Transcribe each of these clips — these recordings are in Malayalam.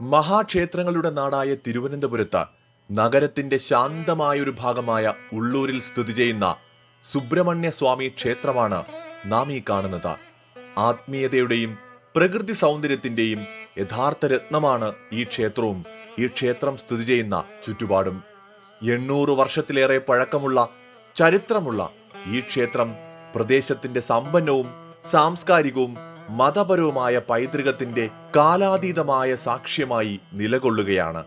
മഹാക്ഷേത്രങ്ങളുടെ നാടായ തിരുവനന്തപുരത്ത് നഗരത്തിന്റെ ശാന്തമായൊരു ഭാഗമായ ഉള്ളൂരിൽ സ്ഥിതി ചെയ്യുന്ന സുബ്രഹ്മണ്യ സ്വാമി ക്ഷേത്രമാണ് നാം ഈ കാണുന്നത്. ആത്മീയതയുടെയും പ്രകൃതി സൗന്ദര്യത്തിന്റെയും യഥാർത്ഥ രത്നമാണ് ഈ ക്ഷേത്രവും. ഈ ക്ഷേത്രം സ്ഥിതി ചെയ്യുന്ന ചുറ്റുപാടും. എണ്ണൂറ് വർഷത്തിലേറെ പഴക്കമുള്ള ചരിത്രമുള്ള ഈ ക്ഷേത്രം പ്രദേശത്തിന്റെ സമ്പന്നവും സാംസ്കാരികവും മതപരവുമായ പൈതൃകത്തിന്റെ കാലാതീതമായ സാക്ഷ്യമായി നിലകൊള്ളുകയാണ്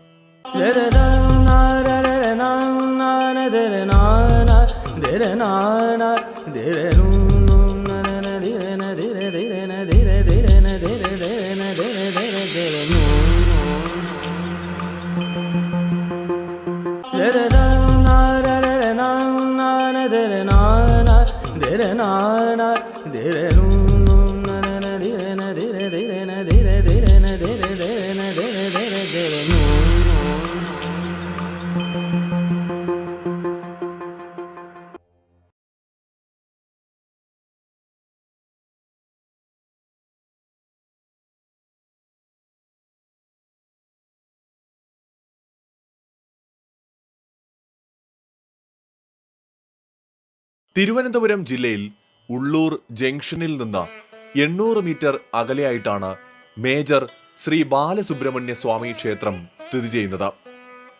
തിരുവനന്തപുരം ജില്ലയിൽ ഉള്ളൂർ ജംഗ്ഷനിൽ നിന്ന് എണ്ണൂറ് മീറ്റർ അകലെയായിട്ടാണ് മേജർ ശ്രീ ബാലസുബ്രഹ്മണ്യ സ്വാമി ക്ഷേത്രം സ്ഥിതി ചെയ്യുന്നത്.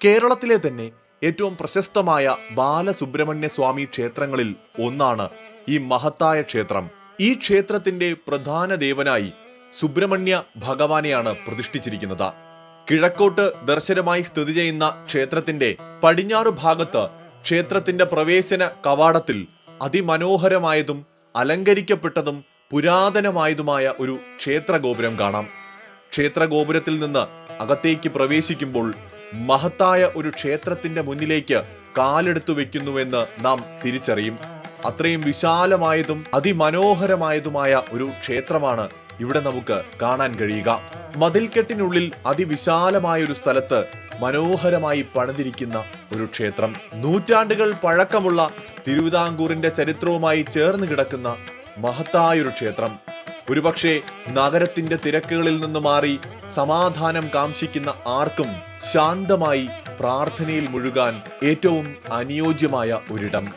കേരളത്തിലെ തന്നെ ഏറ്റവും പ്രശസ്തമായ ബാലസുബ്രഹ്മണ്യ സ്വാമി ക്ഷേത്രങ്ങളിൽ ഒന്നാണ് ഈ മഹത്തായ ക്ഷേത്രം. ഈ ക്ഷേത്രത്തിന്റെ പ്രധാന ദേവനായി സുബ്രഹ്മണ്യ ഭഗവാനെയാണ് പ്രതിഷ്ഠിച്ചിരിക്കുന്നത്. കിഴക്കോട്ട് ദർശനമായി സ്ഥിതി ചെയ്യുന്ന ക്ഷേത്രത്തിന്റെ പടിഞ്ഞാറു ഭാഗത്ത് ക്ഷേത്രത്തിന്റെ പ്രവേശന കവാടത്തിൽ അതിമനോഹരമായതും അലങ്കരിക്കപ്പെട്ടതും പുരാതനമായതുമായ ഒരു ക്ഷേത്രഗോപുരം കാണാം. ക്ഷേത്രഗോപുരത്തിൽ നിന്ന് അകത്തേക്ക് പ്രവേശിക്കുമ്പോൾ മഹത്തായ ഒരു ക്ഷേത്രത്തിന്റെ മുന്നിലേക്ക് കാലെടുത്തു വെക്കുന്നുവെന്ന് നാം തിരിച്ചറിയും. അത്രയും വിശാലമായതും അതിമനോഹരമായതുമായ ഒരു ക്ഷേത്രമാണ് ഇവിടെ നമുക്ക് കാണാൻ കഴിയുക. മതിൽക്കെട്ടിനുള്ളിൽ അതിവിശാലമായ ഒരു സ്ഥലത്ത് മനോഹരമായി പണിതിരിക്കുന്ന ഒരു ക്ഷേത്രം. നൂറ്റാണ്ടുകൾ പഴക്കമുള്ള തിരുവിതാംകൂറിന്റെ ചരിത്രവുമായി ചേർന്ന് കിടക്കുന്ന മഹത്തായൊരു ക്ഷേത്രം. ഒരുപക്ഷെ നഗരത്തിന്റെ തിരക്കുകളിൽ നിന്ന് മാറി സമാധാനം കാംക്ഷിക്കുന്ന ആർക്കും ശാന്തമായി പ്രാർത്ഥനയിൽ മുഴുകാൻ ഏറ്റവും അനുയോജ്യമായ ഒരിടം.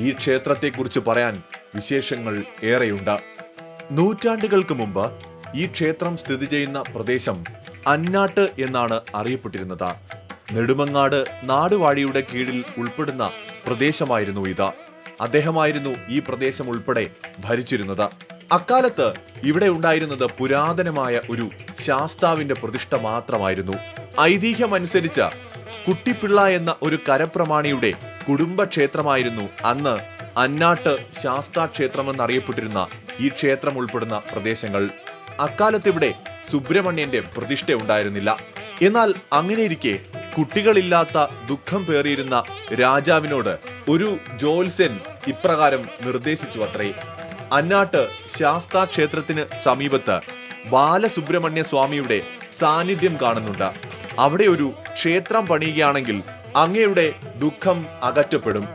ഈ ക്ഷേത്രത്തെക്കുറിച്ച് പറയാൻ വിശേഷങ്ങൾ ഏറെയുണ്ട്. നൂറ്റാണ്ടുകൾക്ക് മുമ്പ് ഈ ക്ഷേത്രം സ്ഥിതി ചെയ്യുന്ന പ്രദേശം അന്നാട്ട് എന്നാണ് അറിയപ്പെട്ടിരുന്നത്. നെടുമങ്ങാട് നാടുവാഴിയുടെ കീഴിൽ ഉൾപ്പെടുന്ന പ്രദേശമായിരുന്നു ഇത്. അദ്ദേഹമായിരുന്നു ഈ പ്രദേശം ഉൾപ്പെടെ ഭരിച്ചിരുന്നത്. അക്കാലത്ത് ഇവിടെ ഉണ്ടായിരുന്നത് പുരാതനമായ ഒരു ശാസ്താവിന്റെ പ്രതിഷ്ഠ മാത്രമായിരുന്നു. ഐതിഹ്യമനുസരിച്ച് കുട്ടിപ്പിള്ള എന്ന ഒരു കരപ്രമാണിയുടെ കുടുംബക്ഷേത്രമായിരുന്നു അന്ന് അന്നാട്ട് ശാസ്താ ക്ഷേത്രം ക്ഷേത്രമെന്നറിയപ്പെട്ടിരുന്ന ഈ ക്ഷേത്രം ഉൾപ്പെടുന്ന പ്രദേശങ്ങൾ. അക്കാലത്തിവിടെ സുബ്രഹ്മണ്യന്റെ പ്രതിഷ്ഠ ഉണ്ടായിരുന്നില്ല. എന്നാൽ അങ്ങനെയിരിക്കെ കുട്ടികളില്ലാത്ത ദുഃഖം പേറിയിരുന്ന രാജാവിനോട് ഒരു ജോത്സ്യൻ ഇപ്രകാരം നിർദ്ദേശിച്ചു അത്രേ. അന്നാട്ട് ശാസ്താ ക്ഷേത്രത്തിന് സമീപത്ത് ബാലസുബ്രഹ്മണ്യ സ്വാമിയുടെ സാന്നിധ്യം കാണുന്നുണ്ട്. അവിടെ ഒരു ക്ഷേത്രം പണിയുകയാണെങ്കിൽ അങ്ങയുടെ ദുഃഖം അകറ്റപ്പെടും.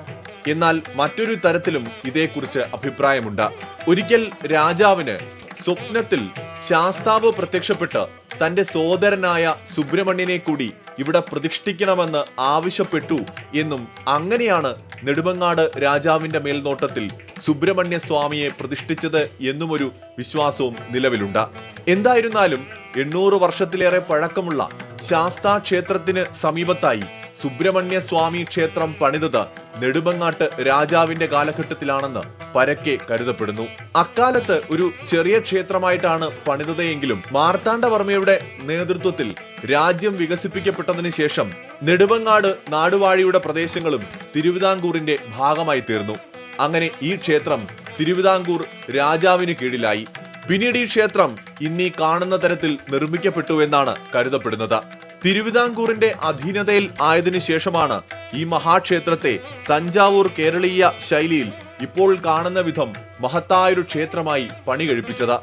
എന്നാൽ മറ്റൊരു തരത്തിലും ഇതേക്കുറിച്ച് അഭിപ്രായമുണ്ട്. ഒരിക്കൽ രാജാവിന് സ്വപ്നത്തിൽ ശാസ്താവ് പ്രത്യക്ഷപ്പെട്ട് തന്റെ സോദരനായ സുബ്രഹ്മണ്യനെ കൂടി ഇവിടെ പ്രതിഷ്ഠിക്കണമെന്ന് ആവശ്യപ്പെട്ടു എന്നും അങ്ങനെയാണ് നെടുമങ്ങാട് രാജാവിന്റെ മേൽനോട്ടത്തിൽ സുബ്രഹ്മണ്യ സ്വാമിയെ പ്രതിഷ്ഠിച്ചത് എന്നുമൊരു വിശ്വാസവും നിലവിലുണ്ട്. എന്തായിരുന്നാലും എണ്ണൂറ് വർഷത്തിലേറെ പഴക്കമുള്ള ശാസ്താ ക്ഷേത്രത്തിന് സമീപത്തായി സുബ്രഹ്മണ്യ സ്വാമി ക്ഷേത്രം പണിതത് നെടുമങ്ങാട്ട് രാജാവിന്റെ കാലഘട്ടത്തിലാണെന്ന് പരക്കെ കരുതപ്പെടുന്നു. അക്കാലത്ത് ഒരു ചെറിയ ക്ഷേത്രമായിട്ടാണ് പണിതതെങ്കിലും മാർത്താണ്ഡവർമ്മയുടെ നേതൃത്വത്തിൽ രാജ്യം വികസിപ്പിക്കപ്പെട്ടതിന് ശേഷം നെടുവങ്ങാട് നാടുവാഴിയുടെ പ്രദേശങ്ങളും തിരുവിതാംകൂറിന്റെ ഭാഗമായി തീർന്നു. അങ്ങനെ ഈ ക്ഷേത്രം തിരുവിതാംകൂർ രാജാവിന് കീഴിലായി. പിന്നീട് ഈ ക്ഷേത്രം ഇന്നീ കാണുന്ന തരത്തിൽ നിർമ്മിക്കപ്പെട്ടു എന്നാണ് കരുതപ്പെടുന്നത്. തിരുവിതാംകൂറിന്റെ അധീനതയിൽ ആയതിനു ശേഷമാണ് ഈ മഹാക്ഷേത്രത്തെ തഞ്ചാവൂർ കേരളീയ ശൈലിയിൽ ഇപ്പോൾ കാണുന്ന വിധം മഹത്തായൊരു ക്ഷേത്രമായി പണി കഴിപ്പിച്ചത്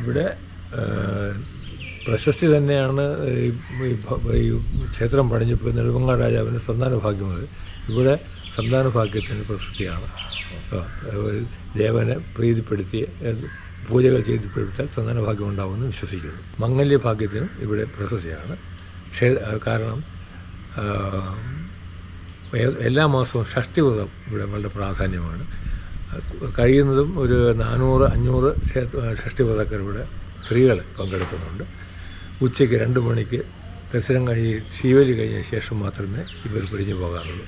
ഇവിടെ പ്രശസ്തി തന്നെയാണ് ഈ ക്ഷേത്രം പണിഞ്ഞപ്പോൾ നെടുമങ്ങ രാജാവിന്റെ സന്താന ഭാഗ്യമുള്ളത് ഇവിടെ സന്താന ഭാഗ്യത്തിന്റെ പ്രശസ്തിയാണ് ദേവനെ പ്രീതിപ്പെടുത്തി പൂജകൾ ചെയ്ത് പിടിപ്പിച്ചാൽ സന്താന ഭാഗ്യം ഉണ്ടാവുമെന്ന് വിശ്വസിക്കുന്നു. മംഗല്യ ഭാഗ്യത്തിനും ഇവിടെ പ്രശസ്തിയാണ്. കാരണം എല്ലാ മാസവും ഷഷ്ടിവ്രതം ഇവിടെ വളരെ പ്രാധാന്യമാണ്. കഴിയുന്നതും ഒരു നാനൂറ് അഞ്ഞൂറ് ഷഷ്ടി ഷഷ്ടിവ്രതക്കാർ ഇവിടെ സ്ത്രീകൾ പങ്കെടുക്കുന്നുണ്ട്. ഉച്ചയ്ക്ക് രണ്ട് മണിക്ക് ദർശനം കഴിഞ്ഞ് ശിവലി കഴിഞ്ഞ ശേഷം മാത്രമേ ഇവർ പിരിഞ്ഞു പോകാറുള്ളൂ.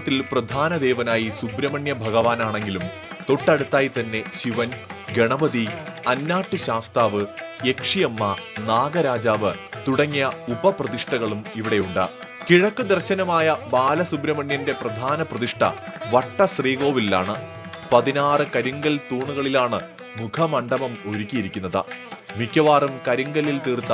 ക്ഷേത്രത്തിൽ പ്രധാന ദേവനായി സുബ്രഹ്മണ്യ ഭഗവാനാണെങ്കിലും തൊട്ടടുത്തായി തന്നെ ശിവൻ ഗണപതി അന്നാട്ട് ശാസ്താവ് യക്ഷിയമ്മ നാഗരാജാവ് തുടങ്ങിയ ഉപപ്രതിഷ്ഠകളും ഇവിടെയുണ്ട്. കിഴക്ക് ദർശനമായ ബാലസുബ്രഹ്മണ്യന്റെ പ്രധാന പ്രതിഷ്ഠ വട്ട ശ്രീകോവിലാണ് പതിനാറ് കരിങ്കൽ തൂണുകളിലാണ് മുഖമണ്ഡപം ഒരുക്കിയിരിക്കുന്നത്. മിക്കവാറും കരിങ്കല്ലിൽ തീർത്ത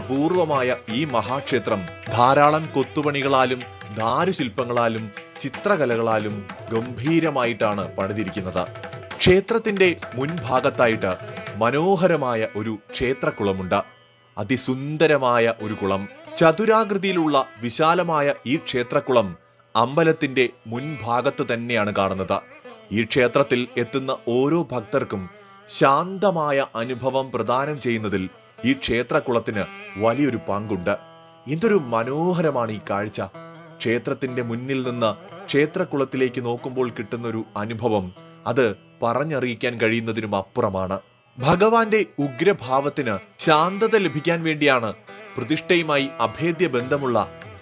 അപൂർവമായ ഈ മഹാക്ഷേത്രം ധാരാളം കൊത്തുപണികളാലും ദാരുശില്പങ്ങളാലും ചിത്രകലകളാലും ഗംഭീരമായിട്ടാണ് പണിതിരിക്കുന്നത്. ക്ഷേത്രത്തിന്റെ മുൻഭാഗത്തായിട്ട് മനോഹരമായ ഒരു ക്ഷേത്രക്കുളമുണ്ട് അതിസുന്ദരമായ ഒരു കുളം. ചതുരാകൃതിയിലുള്ള വിശാലമായ ഈ ക്ഷേത്രക്കുളം അമ്പലത്തിന്റെ മുൻഭാഗത്ത് തന്നെയാണ് കാണുന്നത്. ഈ ക്ഷേത്രത്തിൽ എത്തുന്ന ഓരോ ഭക്തർക്കും ശാന്തമായ അനുഭവം പ്രദാനം ചെയ്യുന്നതിൽ ഈ ക്ഷേത്രക്കുളത്തിന് വലിയൊരു പങ്കുണ്ട്. എന്തൊരു മനോഹരമാണ് ഈ കാഴ്ച. ക്ഷേത്രത്തിന്റെ മുന്നിൽ നിന്ന് ക്ഷേത്രക്കുളത്തിലേക്ക് നോക്കുമ്പോൾ കിട്ടുന്ന ഒരു അനുഭവം അത് പറഞ്ഞറിയിക്കാൻ കഴിയുന്നതിനും അപ്പുറമാണ്. ഭഗവാന്റെ ഉഗ്രഭാവത്തിന് ശാന്തത ലഭിക്കാൻ വേണ്ടിയാണ് പ്രതിഷ്ഠയുമായി അഭേദ്യ ബന്ധമുള്ള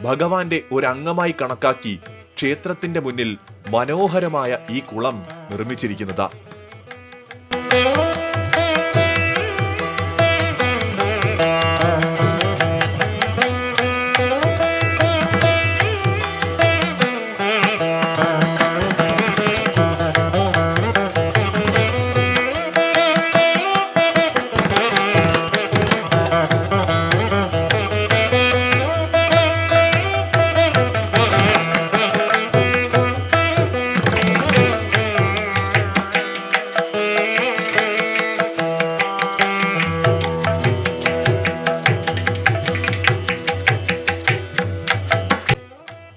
ഭഗവാന്റെ ഒരംഗമായി കണക്കാക്കി ക്ഷേത്രത്തിന്റെ മുന്നിൽ മനോഹരമായ ഈ കുളം നിർമ്മിച്ചിരിക്കുന്നത്.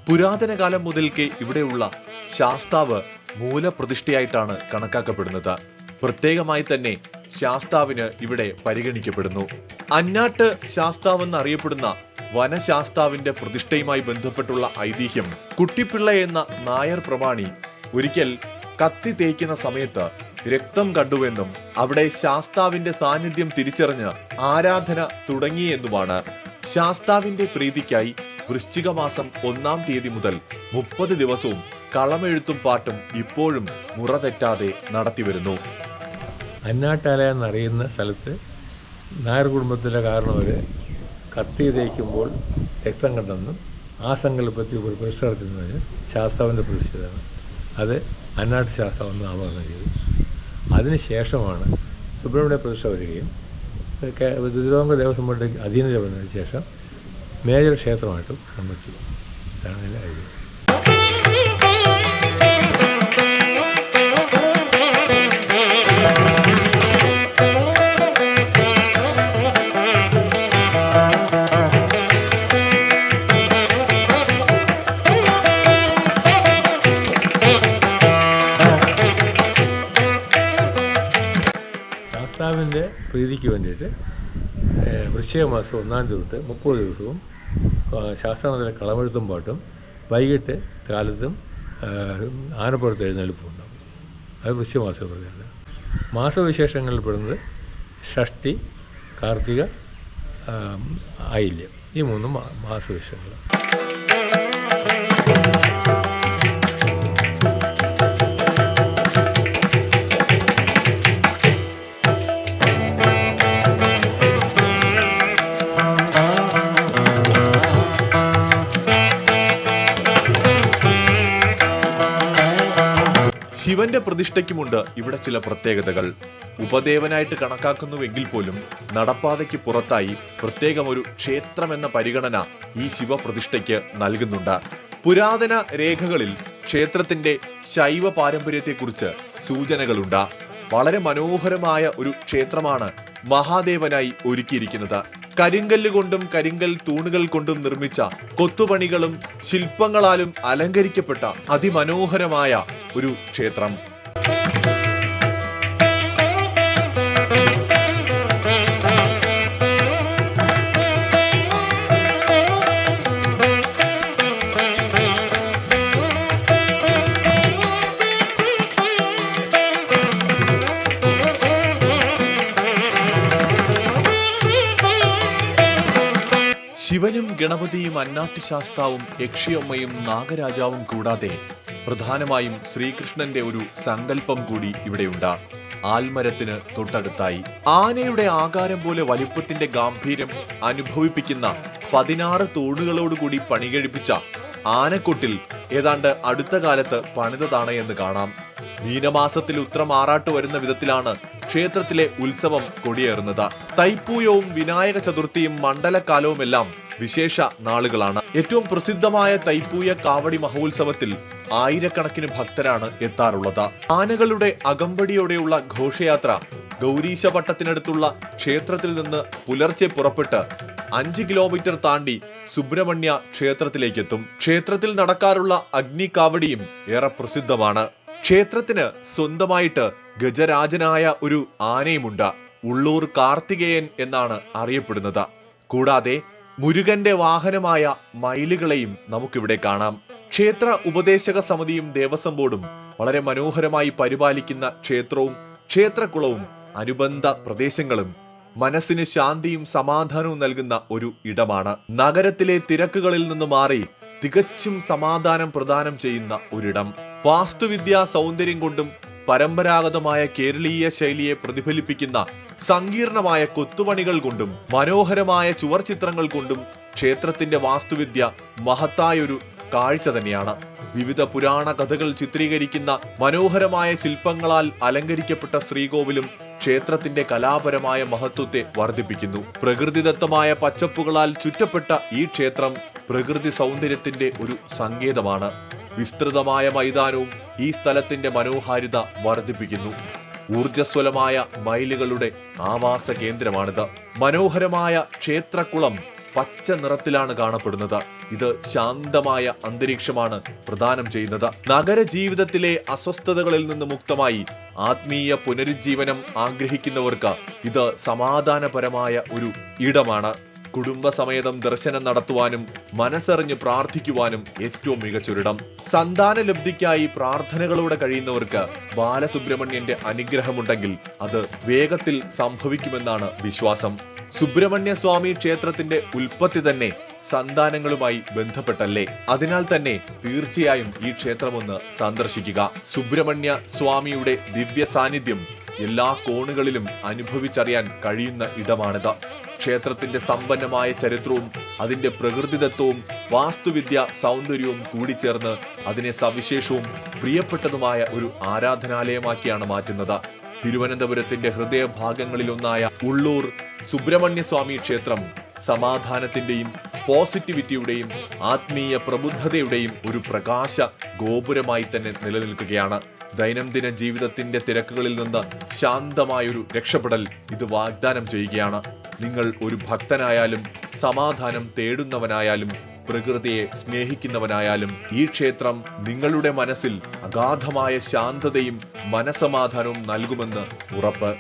പുരാതന കാലം മുതൽക്കേ ഇവിടെയുള്ള ശാസ്താവ് മൂലപ്രതിഷ്ഠയായിട്ടാണ് കണക്കാക്കപ്പെടുന്നത്. പ്രത്യേകമായി തന്നെ ശാസ്താവിന് ഇവിടെ പരിഗണിക്കപ്പെടുന്നു. അന്നാട്ട് ശാസ്താവ് എന്നറിയപ്പെടുന്ന വനശാസ്താവിന്റെ പ്രതിഷ്ഠയുമായി ബന്ധപ്പെട്ടുള്ള ഐതിഹ്യം കുട്ടിപ്പിള്ള എന്ന നായർ പ്രമാണി ഒരിക്കൽ കത്തി തേക്കുന്ന സമയത്ത് രക്തം കണ്ടുവെന്നും അവിടെ ശാസ്താവിന്റെ സാന്നിധ്യം തിരിച്ചറിഞ്ഞ് ആരാധന തുടങ്ങിയെന്നുമാണ്. ശാസ്താവിന്റെ പ്രീതിക്കായി വൃശ്ചികമാസം ഒന്നാം തീയതി മുതൽ മുപ്പത് ദിവസവും കളമെഴുത്തും പാട്ടും ഇപ്പോഴും മുറ തെറ്റാതെ നടത്തിവരുന്നു. അന്നാട്ടാല എന്നറിയുന്ന സ്ഥലത്ത് നായർ കുടുംബത്തിലെ കാരണവർ കത്തി തേക്കുമ്പോൾ രക്തം കണ്ടെന്നും ആ സങ്കല്പത്തിൽ ഒരു പ്രതിഷ്ഠ നടത്തുന്നതിന് ശാസ്താവിന്റെ പ്രതിഷ്ഠിതമാണ് അത് അന്നാട്ട് ശാസ്താവ് നാമകരണം ചെയ്തു. അതിനുശേഷമാണ് സുബ്രഹ്മണ്യ പ്രതിഷ്ഠ വരികയും തിരുവിതാംകൂർ ദേവസ്വം ബോർഡിന്റെ അധീനത വന്നതിന് ശേഷം മേജർ ക്ഷേത്രമായിട്ടും സംബന്ധിച്ചു അതാണ് അതിന്റെ ഐതിഹ്യം ശാസ്താവിന്റെ പ്രീതിക്ക് വേണ്ടിയിട്ട് വൃശ്ചിക മാസം ഒന്നാം തൊട്ട് മുപ്പത് ദിവസവും ശാസ്താവിന്റെ കളമെഴുത്തും പാട്ടും വൈകിട്ട് കാലത്തും ആനപ്പുറത്ത് എഴുന്നേൽപ്പും ഉണ്ടാവും അത് വൃശ്ചിക മാസം പ്രത്യേകത മാസവിശേഷങ്ങളിൽ പെടുന്നത് ഷഷ്ടി കാർത്തിക ആയില്യം ഈ മൂന്നും മാസവിശേഷങ്ങളാണ്. ശിവന്റെ പ്രതിഷ്ഠയ്ക്കുമുണ്ട് ഇവിടെ ചില പ്രത്യേകതകൾ. ഉപദേവനായിട്ട് കണക്കാക്കുന്നുവെങ്കിൽ പോലും നടപ്പാതയ്ക്ക് പുറത്തായി പ്രത്യേകം ഒരു ക്ഷേത്രമെന്ന പരിഗണന ഈ ശിവപ്രതിഷ്ഠയ്ക്ക് നൽകുന്നുണ്ട്. പുരാതന രേഖകളിൽ ക്ഷേത്രത്തിന്റെ ശൈവ പാരമ്പര്യത്തെക്കുറിച്ച് സൂചനകളുണ്ട്. വളരെ മനോഹരമായ ഒരു ക്ഷേത്രമാണ് മഹാദേവനായി ഒരുക്കിയിരിക്കുന്നത്. കരിങ്കല്ല് കൊണ്ടും കരിങ്കൽ തൂണുകൾ കൊണ്ടും നിർമ്മിച്ച കൊത്തുപണികളും ശില്പങ്ങളാലും അലങ്കരിക്കപ്പെട്ട അതിമനോഹരമായ ഒരു ക്ഷേത്രം. ഗണപതിയും അന്നാട്ടി ശാസ്താവും യക്ഷിയമ്മയും നാഗരാജാവും കൂടാതെ പ്രധാനമായും ശ്രീകൃഷ്ണന്റെ ഒരു സങ്കല്പം കൂടി ഇവിടെയുണ്ട്. ആൽമരത്തിന് തൊട്ടടുത്തായി. ആനയുടെ ആകാരം പോലെ വലിപ്പത്തിന്റെ ഗാംഭീര്യം അനുഭവിപ്പിക്കുന്ന പതിനാറ് തൂണുകളോടുകൂടി പണികഴിപ്പിച്ച ആനക്കൊട്ടിൽ ഏതാണ്ട് അടുത്ത കാലത്ത് പണിതതാണ് എന്ന് കാണാം. മീനമാസത്തിൽ ഉത്രമാറാട്ട് വരുന്ന വിധത്തിലാണ് ക്ഷേത്രത്തിലെ ഉത്സവം കൊടിയേറുന്നത്. തൈപ്പൂയവും വിനായക ചതുർത്ഥിയും മണ്ഡലകാലവുമെല്ലാം വിശേഷ നാളുകളാണ്. ഏറ്റവും പ്രസിദ്ധമായ തൈപ്പൂയ കാവടി മഹോത്സവത്തിൽ ആയിരക്കണക്കിന് ഭക്തരാണ് എത്താറുള്ളത്. ആനകളുടെ അകമ്പടിയോടെയുള്ള ഘോഷയാത്ര ഗൗരീശ പട്ടത്തിനടുത്തുള്ള ക്ഷേത്രത്തിൽ നിന്ന് പുലർച്ചെ പുറപ്പെട്ട് അഞ്ച് കിലോമീറ്റർ താണ്ടി സുബ്രഹ്മണ്യ ക്ഷേത്രത്തിലേക്കെത്തും. ക്ഷേത്രത്തിൽ നടക്കാറുള്ള അഗ്നികാവടിയും ഏറെ പ്രസിദ്ധമാണ്. ക്ഷേത്രത്തിന് സ്വന്തമായിട്ട് ഗജരാജനായ ഒരു ആനയുമുണ്ട്. ഉള്ളൂർ കാർത്തികേയൻ എന്നാണ് അറിയപ്പെടുന്നത്. കൂടാതെ മുരുകന്റെ വാഹനമായ മയിലുകളെയും നമുക്കിവിടെ കാണാം. ക്ഷേത്ര ഉപദേശക സമിതിയും ദേവസ്വം ബോർഡും വളരെ മനോഹരമായി പരിപാലിക്കുന്ന ക്ഷേത്രവും ക്ഷേത്രക്കുളവും അനുബന്ധ പ്രദേശങ്ങളും മനസ്സിന് ശാന്തിയും സമാധാനവും നൽകുന്ന ഒരു ഇടമാണ്. നഗരത്തിലെ തിരക്കുകളിൽ നിന്ന് മാറി തികച്ചും സമാധാനം പ്രദാനം ചെയ്യുന്ന ഒരിടം. വാസ്തുവിദ്യാ സൗന്ദര്യം കൊണ്ടും പരമ്പരാഗതമായ കേരളീയ ശൈലിയെ പ്രതിഫലിപ്പിക്കുന്ന സങ്കീർണമായ കൊത്തുപണികൾ കൊണ്ടും മനോഹരമായ ചുവർ ചിത്രങ്ങൾ കൊണ്ടും ക്ഷേത്രത്തിന്റെ വാസ്തുവിദ്യ മഹത്തായൊരു കാഴ്ച തന്നെയാണ്. വിവിധ പുരാണ കഥകൾ ചിത്രീകരിക്കുന്ന മനോഹരമായ ശില്പങ്ങളാൽ അലങ്കരിക്കപ്പെട്ട ശ്രീകോവിലും ക്ഷേത്രത്തിന്റെ കലാപരമായ മഹത്വത്തെ വർദ്ധിപ്പിക്കുന്നു. പ്രകൃതിദത്തമായ പച്ചപ്പുകളാൽ ചുറ്റപ്പെട്ട ഈ ക്ഷേത്രം പ്രകൃതി സൗന്ദര്യത്തിന്റെ ഒരു സങ്കേതമാണ്. വിസ്തൃതമായ മൈതാനവും ഈ സ്ഥലത്തിന്റെ മനോഹാരിത വർദ്ധിപ്പിക്കുന്നു. ഊർജസ്വലമായ മയിലുകളുടെ ആവാസ കേന്ദ്രമാണിത്. മനോഹരമായ ക്ഷേത്രക്കുളം പച്ച നിറത്തിലാണ് കാണപ്പെടുന്നത്. ഇത് ശാന്തമായ അന്തരീക്ഷമാണ് പ്രദാനം ചെയ്യുന്നത്. നഗര ജീവിതത്തിലെ അസ്വസ്ഥതകളിൽ നിന്ന് മുക്തമായി ആത്മീയ പുനരുജ്ജീവനം ആഗ്രഹിക്കുന്നവർക്ക് ഇത് സമാധാനപരമായ ഒരു ഇടമാണ്. കുടുംബസമേതം ദർശനം നടത്തുവാനും മനസ്സറിഞ്ഞ് പ്രാർത്ഥിക്കുവാനും ഏറ്റവും മികച്ചൊരിടം സന്താന ലബ്ധിക്കായി പ്രാർത്ഥനകളോടെ കഴിയുന്നവർക്ക് ബാലസുബ്രഹ്മണ്യന്റെ അനുഗ്രഹമുണ്ടെങ്കിൽ അത് വേഗത്തിൽ സംഭവിക്കുമെന്നാണ് വിശ്വാസം. സുബ്രഹ്മണ്യ സ്വാമി ക്ഷേത്രത്തിന്റെ ഉൽപ്പത്തി തന്നെ സന്താനങ്ങളുമായി ബന്ധപ്പെട്ടല്ലേ? അതിനാൽ തന്നെ തീർച്ചയായും ഈ ക്ഷേത്രമൊന്ന് സന്ദർശിക്കുക. സുബ്രഹ്മണ്യ സ്വാമിയുടെ ദിവ്യ സാന്നിധ്യം എല്ലാ കോണുകളിലും അനുഭവിച്ചറിയാൻ കഴിയുന്ന ഇടമാണിത്. ക്ഷേത്രത്തിന്റെ സമ്പന്നമായ ചരിത്രവും അതിന്റെ പ്രകൃതിദത്വവും വാസ്തുവിദ്യ സൗന്ദര്യവും കൂടിച്ചേർന്ന് അതിനെ സവിശേഷവും പ്രിയപ്പെട്ടതുമായ ഒരു ആരാധനാലയമാക്കിയാണ് മാറ്റുന്നത്. തിരുവനന്തപുരത്തിന്റെ ഹൃദയഭാഗങ്ങളിലൊന്നായ ഉള്ളൂർ സുബ്രഹ്മണ്യസ്വാമി ക്ഷേത്രം സമാധാനത്തിന്റെയും പോസിറ്റിവിറ്റിയുടെയും ആത്മീയ പ്രബുദ്ധതയുടെയും ഒരു പ്രകാശ ഗോപുരമായി തന്നെ നിലനിൽക്കുകയാണ്. ദൈനംദിന ജീവിതത്തിന്റെ തിരക്കുകളിൽ നിന്ന് ശാന്തമായൊരു രക്ഷപ്പെടൽ ഇത് വാഗ്ദാനം ചെയ്യുകയാണ്. നിങ്ങൾ ഒരു ഭക്തനായാലും സമാധാനം തേടുന്നവനായാലും പ്രകൃതിയെ സ്നേഹിക്കുന്നവനായാലും ഈ ക്ഷേത്രം നിങ്ങളുടെ മനസ്സിൽ അഗാധമായ ശാന്തതയും മനസമാധാനവും നൽകുമെന്ന് ഉറപ്പ്.